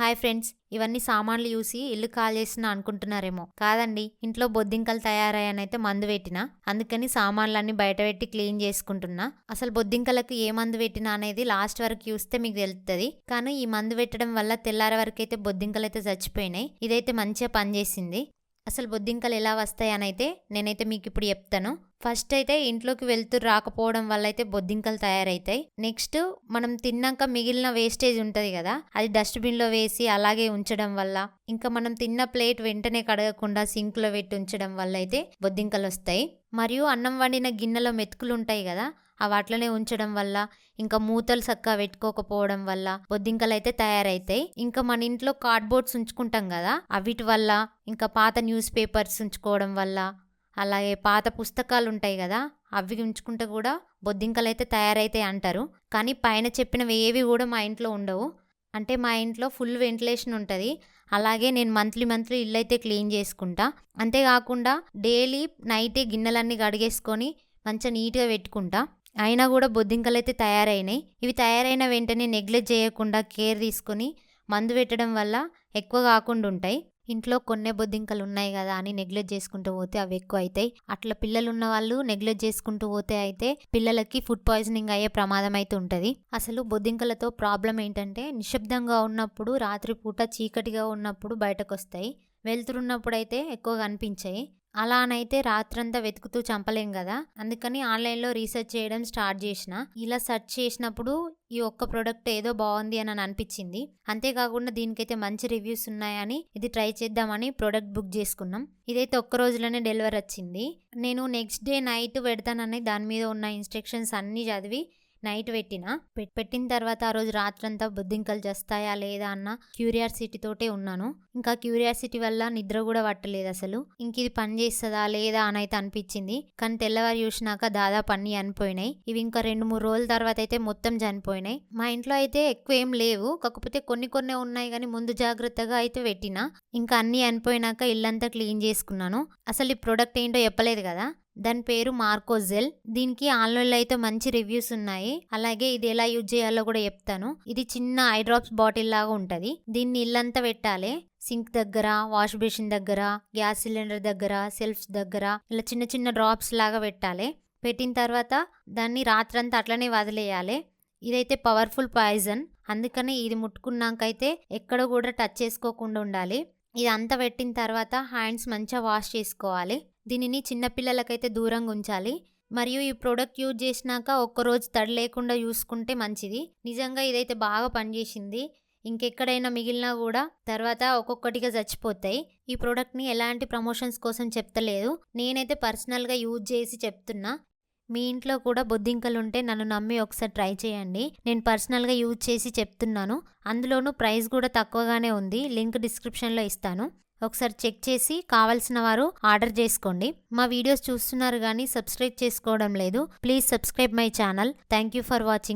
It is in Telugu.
హాయ్ ఫ్రెండ్స్ ఇవన్నీ సామాన్లు చూసి ఇల్లు కాల్ చేసిన అనుకుంటున్నారేమో. కాదండి ఇంట్లో బొద్దింకలు తయారయ్యానైతే మందు పెట్టినా అందుకని సామాన్లన్నీ బయట పెట్టి క్లీన్ చేసుకుంటున్నా. అసలు బొద్దింకలకు ఏ మందు పెట్టినా అనేది లాస్ట్ వరకు చూస్తే మీకు తెలుస్తుంది కానీ ఈ మందు పెట్టడం వల్ల తెల్లారి వరకు అయితే బొద్దింకలు అయితే చచ్చిపోయినాయి. ఇదైతే మంచిగా పనిచేసింది. అసలు బొద్దింకలు ఎలా వస్తాయనైతే నేనైతే మీకు ఇప్పుడు చెప్తాను. ఫస్ట్ అయితే ఇంట్లోకి వెళ్తూ రాకపోవడం వల్ల అయితే బొద్దింకలు తయారవుతాయి నెక్స్ట్ మనం తిన్నాక మిగిలిన వేస్టేజ్ ఉంటుంది కదా అది డస్ట్బిన్లో వేసి అలాగే ఉంచడం వల్ల ఇంకా మనం తిన్న ప్లేట్ వెంటనే కడగకుండా సింక్లో పెట్టి ఉంచడం వల్ల అయితే బొద్దింకలు వస్తాయి. మరియు అన్నం వండిన గిన్నెలో మెతుకులు ఉంటాయి కదా అవి అట్లనే ఉంచడం వల్ల ఇంకా మూతలు చక్కగా పెట్టుకోకపోవడం వల్ల బొద్దింకలు అయితే తయారైతాయి. ఇంకా మన ఇంట్లో కార్డ్బోర్డ్స్ ఉంచుకుంటాం కదా అవిటి వల్ల ఇంకా పాత న్యూస్ పేపర్స్ ఉంచుకోవడం వల్ల అలాగే పాత పుస్తకాలు ఉంటాయి కదా అవి ఉంచుకుంటే కూడా బొద్దింకలు అయితే తయారైతాయి అంటారు. కానీ పైన చెప్పినవి ఏవి కూడా మా ఇంట్లో ఉండవు. అంటే మా ఇంట్లో ఫుల్ వెంటిలేషన్ ఉంటుంది. అలాగే నేను మంత్లీ మంత్లీ ఇల్లు అయితే క్లీన్ చేసుకుంటా. అంతేకాకుండా డైలీ నైటే గిన్నెలన్నీ కడిగేసుకొని మంచిగా నీట్గా పెట్టుకుంటా. అయినా కూడా బొద్దింకలు అయితే తయారైనాయి. ఇవి తయారైన వెంటనే నెగ్లెక్ట్ చేయకుండా కేర్ తీసుకొని మందు పెట్టడం వల్ల ఎక్కువ కాకుండా ఉంటాయి. ఇంట్లో కొన్నే బొద్దింకలు ఉన్నాయి కదా అని నెగ్లెక్ట్ చేసుకుంటూ పోతే అవి ఎక్కువ అవుతాయి అట్లా పిల్లలు ఉన్న వాళ్ళు నెగ్లెక్ట్ చేసుకుంటూ పోతే అయితే పిల్లలకి ఫుడ్ పాయిజనింగ్ అయ్యే ప్రమాదం అయితే ఉంటుంది. అసలు బొద్దింకలతో ప్రాబ్లం ఏంటంటే నిశ్శబ్దంగా ఉన్నప్పుడు రాత్రిపూట చీకటిగా ఉన్నప్పుడు బయటకు వస్తాయి వెళ్తురున్నప్పుడు అయితే ఎక్కువగా అనిపించాయి. అలానైతే రాత్రంతా వెతుకుతూ చంపలేం కదా? అందుకని ఆన్లైన్లో రీసెర్చ్ చేయడం స్టార్ట్ చేసిన. ఇలా సెర్చ్ చేసినప్పుడు ఈ ఒక్క ప్రోడక్ట్ ఏదో బాగుంది అని అనిపించింది. అంతేకాకుండా దీనికైతే మంచి రివ్యూస్ ఉన్నాయని ఇది ట్రై చేద్దామని ప్రోడక్ట్ బుక్ చేసుకున్నాం. ఇదైతే ఒక్క రోజులోనే డెలివరీ వచ్చింది. నేను నెక్స్ట్ డే నైట్ పెడతానని దాని మీద ఉన్న ఇన్స్ట్రక్షన్స్ అన్నీ చదివి నైట్ పెట్టిన? పెట్టిన తర్వాత ఆ రోజు రాత్రంతా బుద్ధింకలు చేస్తాయా లేదా అన్న క్యూరియాసిటీ తోటే ఉన్నాను. ఇంకా క్యూరియాసిటీ వల్ల నిద్ర కూడా పట్టలేదు అసలు. ఇంక ఇది పని చేస్తుందా లేదా అని అయితే అనిపించింది. కానీ తెల్లవారు చూసినాక దాదాపు అన్ని చనిపోయినాయి. ఇవి ఇంకా రెండు మూడు రోజుల తర్వాత అయితే మొత్తం చనిపోయినాయి. మా ఇంట్లో అయితే ఎక్కువ ఏం లేవు. కాకపోతే కొన్ని కొన్ని ఉన్నాయి కానీ ముందు జాగ్రత్తగా అయితే పెట్టిన. ఇంకా అన్నీ అనిపోయినాక ఇల్లంతా క్లీన్ చేసుకున్నాను. అసలు ఈ ప్రోడక్ట్ ఏంటో చెప్పలేదు కదా. దాని పేరు మార్కోజెల్. దీనికి ఆన్లైన్లో అయితే మంచి రివ్యూస్ ఉన్నాయి. అలాగే ఇది ఎలా యూజ్ చేయాలో కూడా చెప్తాను. ఇది చిన్న ఐ డ్రాప్స్ బాటిల్ లాగా ఉంటుంది. దీన్ని ఇల్లంతా పెట్టాలి. సింక్ దగ్గర వాష్ బేసిన్ దగ్గర గ్యాస్ సిలిండర్ దగ్గర సెల్ఫ్స్ దగ్గర ఇలా చిన్న చిన్న డ్రాప్స్ లాగా పెట్టాలి. పెట్టిన తర్వాత దాన్ని రాత్రంతా అట్లనే వదిలేయాలి. ఇదైతే పవర్ఫుల్ పాయిజన్. అందుకని ఇది ముట్టుకున్నాకైతే ఎక్కడ కూడా టచ్ చేసుకోకుండా ఉండాలి. ఇది అంతా పెట్టిన తర్వాత హ్యాండ్స్ మంచిగా వాష్ చేసుకోవాలి. దీనిని చిన్నపిల్లలకైతే దూరంగా ఉంచాలి. మరియు ఈ ప్రోడక్ట్ యూజ్ చేసినాక ఒక్కరోజు తడి లేకుండా చూసుకుంటే మంచిది. నిజంగా ఇదైతే బాగా పనిచేసింది. ఇంకెక్కడైనా మిగిలినా కూడా తర్వాత ఒక్కొక్కటిగా చచ్చిపోతాయి. ఈ ప్రోడక్ట్ని ఎలాంటి ప్రమోషన్స్ కోసం చెప్తలేదు. నేనైతే పర్సనల్గా యూజ్ చేసి చెప్తున్నా. మీ ఇంట్లో కూడా బొద్దింకలు ఉంటే నన్ను నమ్మి ఒకసారి ట్రై చేయండి. నేను పర్సనల్గా యూజ్ చేసి చెప్తున్నాను. అందులోనూ ప్రైస్ కూడా తక్కువగానే ఉంది. లింక్ డిస్క్రిప్షన్లో ఇస్తాను. ఒకసారి చెక్ చేసి కావలసిన వారు ఆర్డర్ చేసుకోండి. మా వీడియోస్ చూస్తున్నారు కానీ సబ్స్క్రైబ్ చేసుకోవడం లేదు. Please subscribe my channel. Thank you for watching.